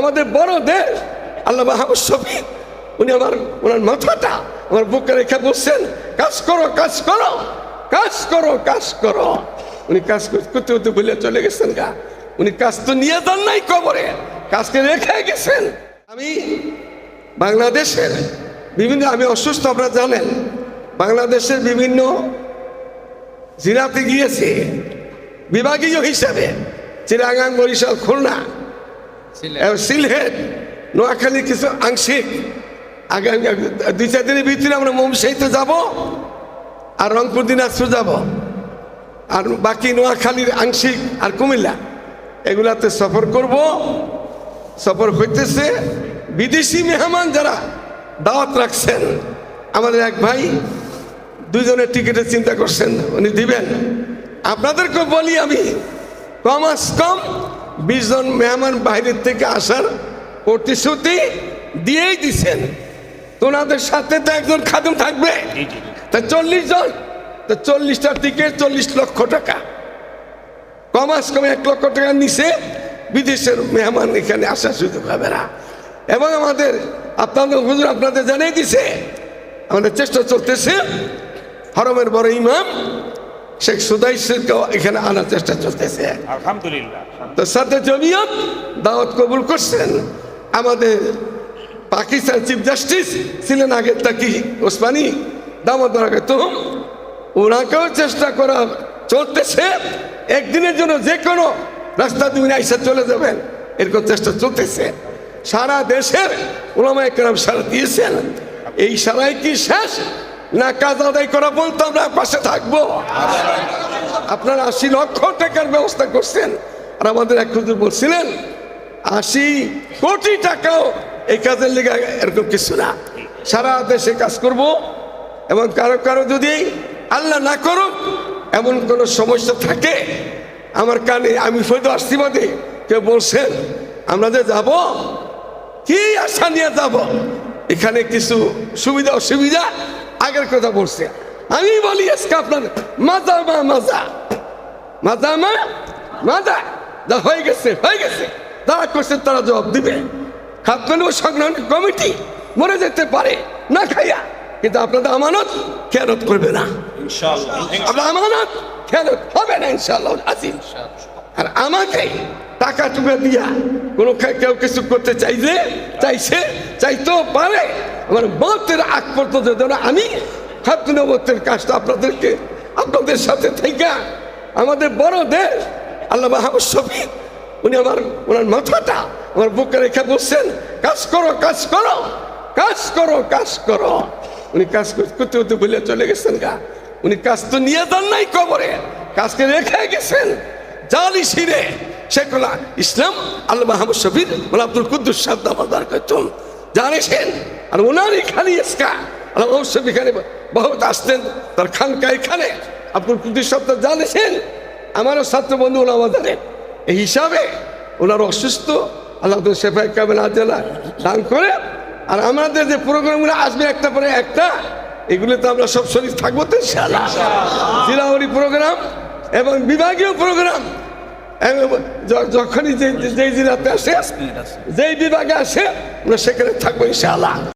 আমাদের বড় দেশ। আল্লাহ উনি আমার, ওনার মাথাটা আমার বুকে রেখে বলছেন, কাজ করো কাজ করো কাজ করো কাজ করো। উনি কাজ কর- করতে করতে বলে চলে গেছেন গা। উনি কাজ তো নিয়ে যান নাই কবরে, কাজকে রেখে গেছেন। আমি বাংলাদেশের বিভিন্ন, আমি অসুস্থ, আপনারা জানেন, বাংলাদেশের বিভিন্ন জেলাতে গিয়েছে বিভাগীয় হিসাবে চিরাগাং বরিশাল, খুলনা। সিলহেট নোয়াখালী কিছু আংশিক। আগামী দুই, চার দিনের ভিতরে আমরা মমসাইতে যাব আর রংপুর, দিনাজপুর যাব। আর বাকি নোয়াখালীর আংশিক আর কুমিল্লা। এগুলাতে সফর করব। সফর হইতেছে বিদেশি মেহমান যারা দাওয়াত রাখছেন। আমাদের এক ভাই দুজনের টিকিটের চিন্তা করছেন, উনি দিবেন। আপনাদেরকে বলি আমি, কম আস কম বিশ জন মেহমান বাইরের থেকে আসার প্রতিশ্রুতি দিয়েই দিছেন। তো ওনাদের সাথে তো একজন খাদম থাকবে। তা চল্লিশ জন? তা চল্লিশটা টিকিট চল্লিশ লক্ষ টাকা। কমাস কমে এক লক্ষ টাকা নিচে বিদেশের মেহমান এখানে আসার সুযোগ হবে না। এবং আমাদের আপনাদের হুজুর আপনাদের জানিয়ে দিছে আমাদের চেষ্টা চলতেছে হরমের বড় ইমাম শেখ সুদাইসকেও এখানে আনার চেষ্টা চলতেছে। আলহামদুলিল্লাহ। তো সাথে জমিয়ত দাওয়াত কবুল করছেন। আমাদের পাকিস্তান চিফ জাস্টিস ছিলেন আগের তাকি ওসমানী দামত তো ওনাকেও চেষ্টা করা চলতেছে। একদিনের জন্য যে কোনো রাস্তা তুমি আইসা চলে যাবেন। এরকম চেষ্টা চলতেছে। সারা দেশের ওলামা একরাম সারা দিয়েছেন। এই সারাই কি শেষ? না কাজ আদায় করা বলতো আমরা পাশে থাকব। আপনারা আশি লক্ষ টাকার ব্যবস্থা করছেন। আর আমাদের এক হুজুর বলছিলেন, আশি কোটি টাকাও এই কাজের লেগে এরকম কিছু না। সারা দেশে কাজ করব এবং কারও কারও যদি আল্লাহ না করুক, এমন কোনো সমস্যা থাকে, আমার কানে আমি ফৈদ আসছি বাদে কেউ বলছেন, আমরা যে যাব, কি আশা নিয়ে যাব? এখানে কিছু সুবিধা, অসুবিধা? আগের কথা বলছে। আমি বলি আজকে আপনার মাজা মা মাজা মাজা মা মাজা যা হয়ে গেছে হয়ে গেছে। যারা করছে তারা জবাব দিবে। খাদ্য সংগ্রহণ কমিটি। মরে যেতে পারে না খাইয়া। কিন্তু আপনাদের আমানত খেয়ানত করবে না। আপনার আমানত খেয়ানত হবে না ইনশাআল্লাহ আজিম। আর আমাকে টাকা টুকা দিয়া কোনো কেউ কিছু করতে চাইলে চাইছে চাইতেও পারে। আমার মতের আগ পর্যন্ত যেন আমি খাদ্য নবতের কাজটা আপনাদেরকে, আপনাদের সাথে থেকে আমাদের বড় দেশ, আল্লাহ মাহমুদ উনি আমার, ওনার মাথাটা আমার বুকে রেখে বলছেন, কাজ করো কাজ করো কাজ করো কাজ করো। উনি কাজ কর- করতে করতে বলে চলে গেছেন গা। উনি কাজ তো নিয়ে যান নাই কবরে, কাজকে রেখে গেছেন জালি শিরে। শেখুল্লাহ ইসলাম আল্লাহ মাহমুদ শফির বলে আব্দুল কুদ্দুস সাহেব দামাদার করতুম। জানিছেন? আর ওনারই খালি ইসকা মাহমুদ শফি এখানে বহুত আসতেন তার খানকা এখানে। আব্দুল কুদ্দুস সাহেব তো জানিছেন? আমারও ছাত্র বন্ধু ওনামা জানেন এই হিসাবে ওনার অসুস্থ আল্লাহ শেফাই কাবেন আজলা দান করে। আর আমাদের যে প্রোগ্রামগুলো আসবে একটা পরে একটা এগুলো তো আমরা সব শরীর থাকব তো জিলাহরি প্রোগ্রাম এবং বিভাগীয় প্রোগ্রাম। যখনই যেই যেই জেলাতে আসে যেই বিভাগে আসে আমরা সেখানে থাকব ইনশাআল্লাহ।